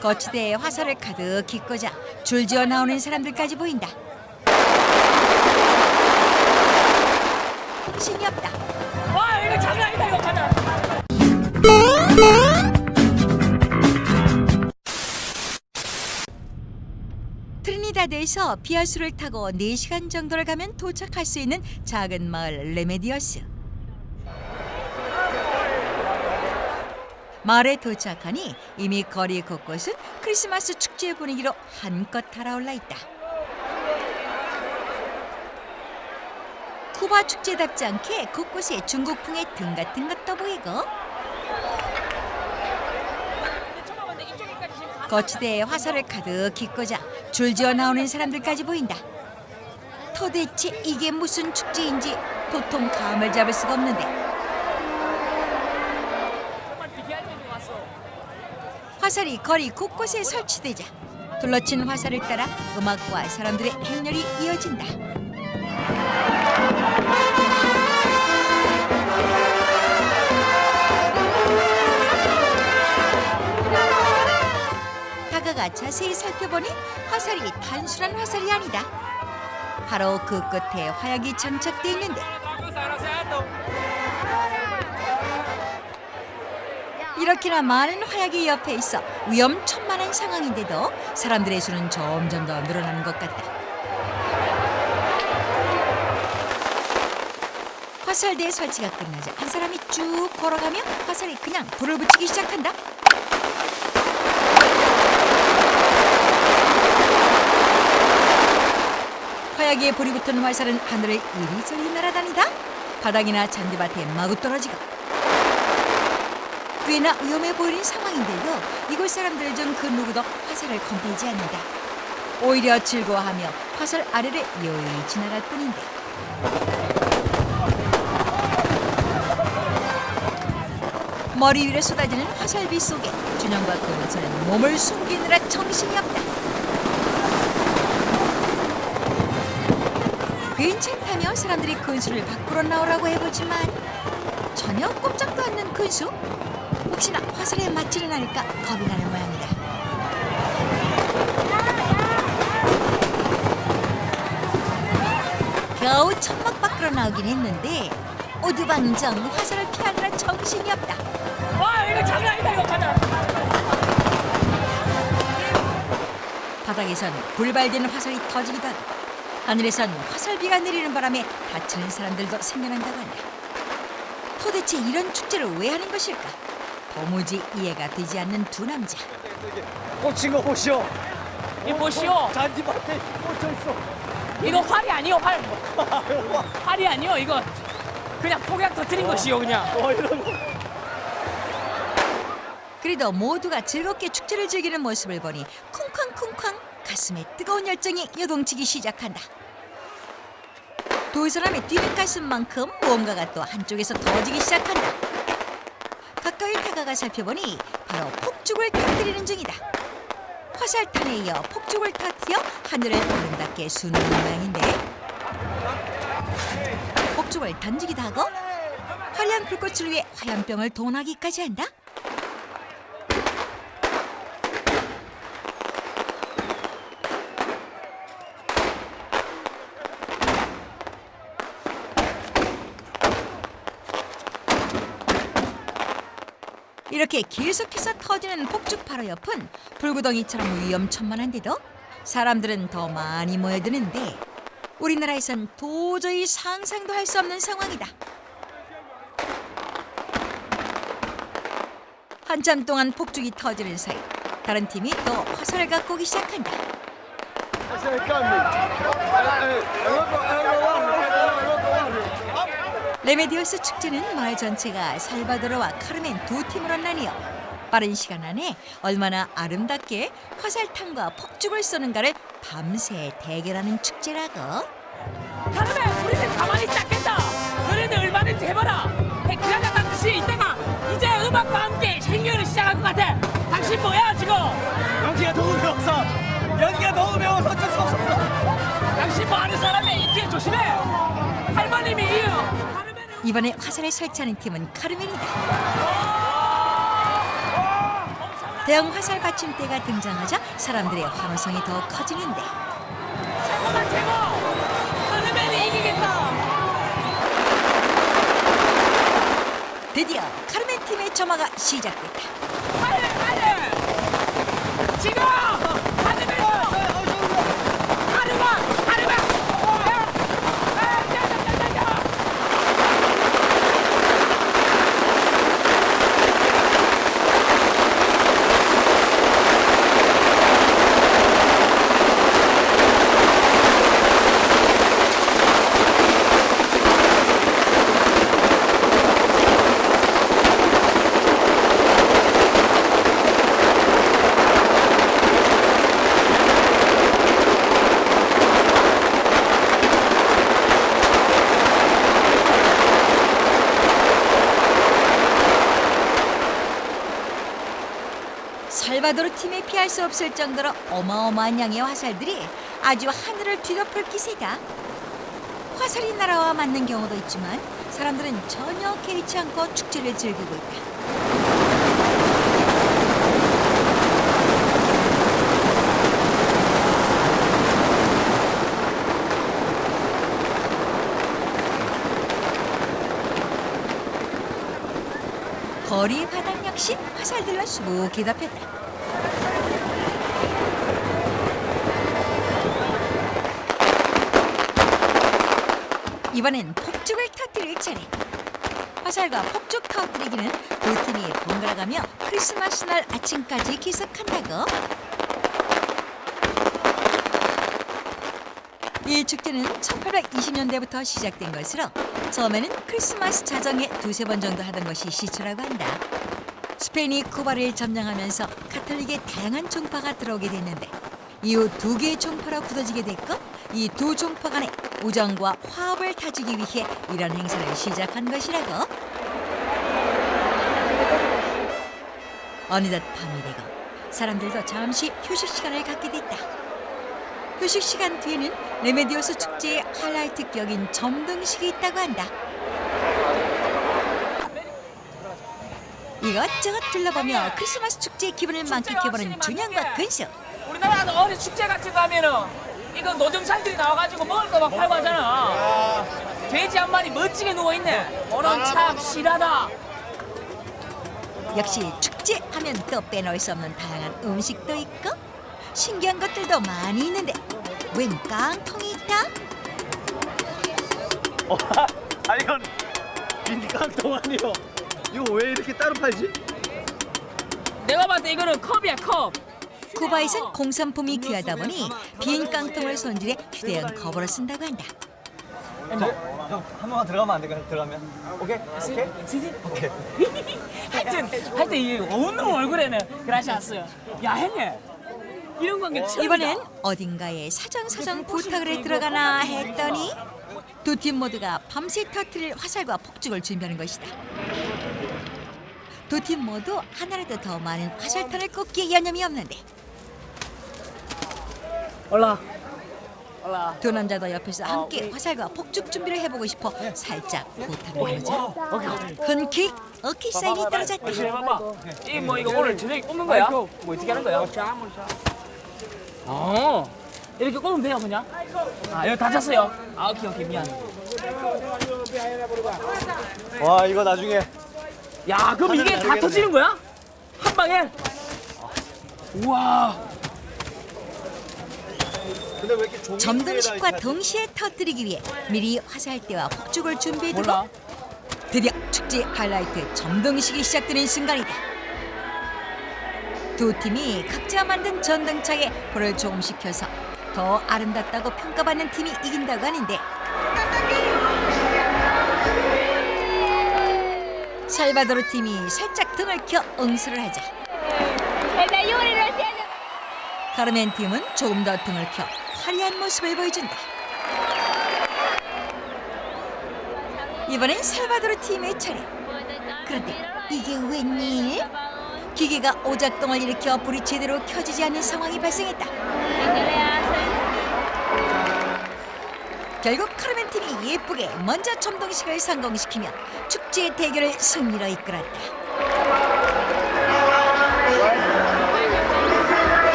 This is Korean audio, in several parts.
거치대에 화살을 가득히 꽂아 줄지어 나오는 사람들까지 보인다. 정신이 없다. 와 이거 장난 아니다 이거 가자. 트리니다드에서 비아수를 타고 4시간 정도를 가면 도착할 수 있는 작은 마을 레메디어스. 마을에 도착하니 이미 거리 곳곳은 크리스마스 축제 분위기로 한껏 달아올라 있다. 쿠바 축제답지 않게 곳곳에 중국풍의 등 같은 것도 보이고 거치대에 화살을 가득히 꽂아 줄지어 나오는 사람들까지 보인다. 도대체 이게 무슨 축제인지 도통 감을 잡을 수가 없는데 화살이 거리 곳곳에 설치되자 둘러친 화살을 따라 음악과 사람들의 행렬이 이어진다. 다가가 자세히 살펴보니 화살이 단순한 화살이 아니다. 바로 그 끝에 화약이 장착돼 있는데 이렇게나 많은 화약이 옆에 있어 위험천만한 상황인데도 사람들의 수는 점점 더 늘어나는 것 같다. 화살대 설치가 끝나자 한 사람이 쭉 걸어가며 화살에 그냥 불을 붙이기 시작한다. 화약에 불이 붙은 화살은 하늘을 이리저리 날아다니다 바닥이나 잔디밭에 마구 떨어지고 꽤나 위험해 보이는 상황인데도 이곳 사람들 중그 누구도 화살을 건들지 않는다. 오히려 즐거워하며 화살 아래를 요요히 지나갈 뿐인데. 머리 위로 쏟아지는 화살비 속에 준영과 금은서는 몸을 숨기느라 정신이 없다. 괜찮다며 사람들이 근수를 밖으로 나오라고 해보지만 전혀 꼼짝도 않는 근수. 혹시나 화살에 맞지는 않을까 겁이 나는 모양이다. 겨우 천막 밖으로 나오긴 했는데 오두방정 화살을 피하느라 정신이 없다. 와 이거 장난 아니다 이거 가자. 바닥에선 불발되는 화살이 터지기도 하고 하늘에선 화살비가 내리는 바람에 다치는 사람들도 생겨난다고 한다. 도대체 이런 축제를 왜 하는 것일까? 도무지 이해가 되지 않는 두 남자. 꽂힌 거 보시오. 이 보시오. 잔디밭에 꽂혀 있어. 이거 활이 아니요 활. 활이 아니요 이거 그냥 폭약 터트린 것이요 그냥. 어 이런 거. 그래도 모두가 즐겁게 축제를 즐기는 모습을 보니 쿵쾅쿵쾅 가슴에 뜨거운 열정이 요동치기 시작한다. 두 사람의 뛰는 가슴만큼 무언가가 또 한쪽에서 터지기 시작한다. 가까이 다가가 살펴보니 바로 폭죽을 터뜨리는 중이다. 화살탄에 이어 폭죽을 터뜨려 하늘을 아름답게 수는 모양인데 폭죽을 던지기도 하고 화려한 불꽃을 위해 화염병을 동원하기까지 한다. 이렇게 계속해서 터지는 폭죽 바로 옆은 불구덩이처럼 위험천만한데도 사람들은 더 많이 모여드는데 우리나라에선 도저히 상상도 할 수 없는 상황이다. 한참 동안 폭죽이 터지는 사이 다른 팀이 또 화살을 갖고 오기 시작한다. 레메디오스 축제는 마을 전체가 살바도르와 카르멘 두 팀으로 나뉘어 빠른 시간 안에 얼마나 아름답게 화살탄과 폭죽을 쏘는가를 밤새 대결하는 축제라고. 다음에 우리들 가만히 있지 않겠다. 너네들 얼마든지 해봐라. 백그라가 듯이 이따가 이제 음악과 함께 행렬을 시작할 것 같아. 당신 뭐야 지금? 연기가 너무 배워서 연기가 너무 배워서 어쩔 수 없었어. 당신 뭐 아는 사람이 이 뒤에 조심해. 할머님이 이유. 이번에 화살을 설치하는 팀은 카르멘이다. 대형 화살 받침대가 등장하자 사람들의 환호성이 더 커지는데 최고다 최고 카르멘이 이기겠다 드디어 카르멘 팀의 점화가 시작됐다. 빨리 빨리 지금 카르멘도 카르마 카르마 야! 아, 자, 자, 자, 자, 자. 살바도르 팀이 피할 수 없을 정도로 어마어마한 양의 화살들이 아주 하늘을 뒤덮을 기세다. 화살이 날아와 맞는 경우도 있지만 사람들은 전혀 개의치 않고 축제를 즐기고 있다. 거리 바닥 역시 화살들로 수북히 덮였다. 이번엔 폭죽을 터뜨릴 차례. 화살과 폭죽 터뜨리기는 두 팀이 번갈아가며 크리스마스 날 아침까지 계속한다고. 이 축제는 1820년대부터 시작된 것으로 처음에는 크리스마스 자정에 두세 번 정도 하던 것이 시초라고 한다. 스페인이 쿠바를 점령하면서 카톨릭의 다양한 종파가 들어오게 됐는데 이후 두 개의 종파로 굳어지게 됐고 이 두 종파 간의 우정과 화합을 다지기 위해 이런 행사를 시작한 것이라고. 어느덧 밤이 되고 사람들도 잠시 휴식 시간을 갖게 됐다. 휴식 시간 뒤에는 레메디오스 축제의 하이라이트 격인 점등식이 있다고 한다. 이것저것 둘러보며 크리스마스 축제의 기분을 만끽해보는 준영과 근수. 우리나라 어디 축제 같은 거 하면은 이거 노점상들이 나와가지고 먹을 거 막 팔고 하잖아 돼지 한 마리 멋지게 누워있네 오늘 참 실하다 역시 축제 하면 또 빼놓을 수 없는 다양한 음식도 있고 신기한 것들도 많이 있는데 웬 깡통이 있다? 어, 아 이건 빈깡통 아니요. 이거 왜 이렇게 따로 팔지? 내가 봤을 때 이거는 컵이야 컵 쿠바에선 공산품이 귀하다 보니 빈 깡통을 손질해 휴대용 컵으로 쓴다고 한다. 형한 번만 들어가면 안 될까요? 들어가면. 오케이. 오케이. 오케이. 하여튼 하여튼 이 어느 얼굴에는 그라시아스 야 형님 이런 관계 처음이다. 이번엔 어딘가에 사정사정 부탁을 해 들어가나 했더니 두 팀 모두가 밤새 터트릴 화살과 폭죽을 준비하는 것이다. 두 팀 모두 하나라도 더 많은 화살탄을 꽂기에 여념이 없는데 올라. 올라. 두 남자도 옆에서 함께 화살과 폭죽 준비를 해보고 싶어 살짝 부탁을 하자 흔쾌히 어깨 사인이 떨어졌다. 열심히 해봐봐 이뭐 이거 오늘 저녁에 꼽는 거야? 뭐 어떻게 하는 거야? 어. 이렇게 꼽으면 돼요 그냥? 아 여기 다쳤어요? 아 오케이 오케이. 미안. 와 이거 나중에. 야 그럼 이게 다. 터지는 거야? 한 방에? 우와. 이렇게 종이 점등식과 동시에 터뜨리기 위해 미리 화살대와 폭죽을 준비해두고 몰라. 드디어 축제 하이라이트 점등식이 시작되는 순간이다. 두 팀이 각자 만든 전등차에 불을 조금씩 켜서 더 아름답다고 평가받는 팀이 이긴다고 하는데. 살바도르 팀이 살짝 등을 켜 응수를 하자. 카르멘 팀은 조금 더 등을 켜 화려한 모습을 보여준다. 이번엔 살바도르 팀의 차례. 그런데 이게 웬일? 기계가 오작동을 일으켜 불이 제대로 켜지지 않는 상황이 발생했다. 결국 카르멘 팀이 예쁘게 먼저 점동식을 성공시키며 축제 대결을 승리로 이끌었다.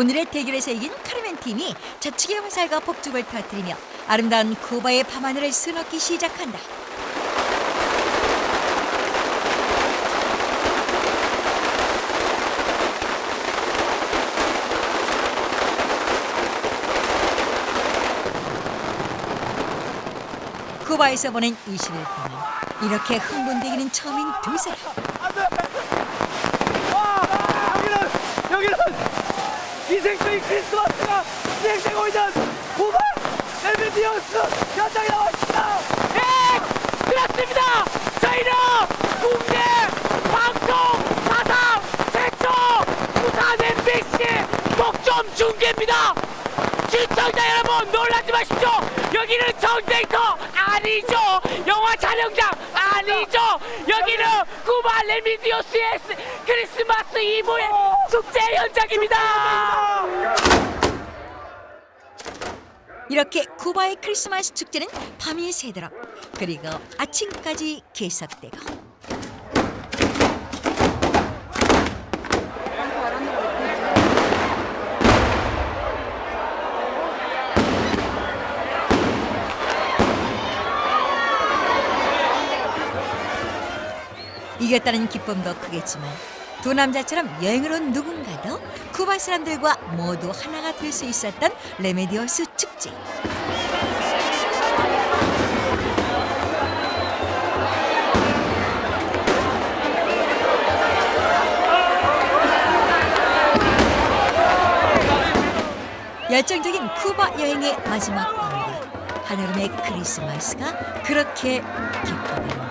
오늘의 대결에서 이긴 카르멘 팀이 저축의 화살과 폭죽을 터뜨리며 아름다운 쿠바의 밤하늘을 수놓기 시작한다. 쿠바에서 보낸 20일 동안 이렇게 흥분되기는 처음인 두 사람. 아, 여기는 여기는 인생적인 크리스마스가 진행되고 있는 고발 레미디어스 현장에 나와 있습니다. 네, 그렇습니다. 저희는 국내 방송 사상 최초 부산 MBC 독점 중계입니다. 시청자 여러분 놀라지 마십시오. 여기는 전쟁터 아니죠. 영화 촬영장 아니죠. 여기는 쿠바 레미디오스의 스- 크리스마스 이브의 축제 현장입니다. 이렇게 쿠바의 크리스마스 축제는 밤이 새도록 그리고 아침까지 계속되고 이겼다는 기쁨도 크겠지만 두 남자처럼 여행을 온 누군가도 쿠바 사람들과 모두 하나가 될 수 있었던 레메디오스 축제. 열정적인 쿠바 여행의 마지막 밤과 한여름의 크리스마스가 그렇게 깊이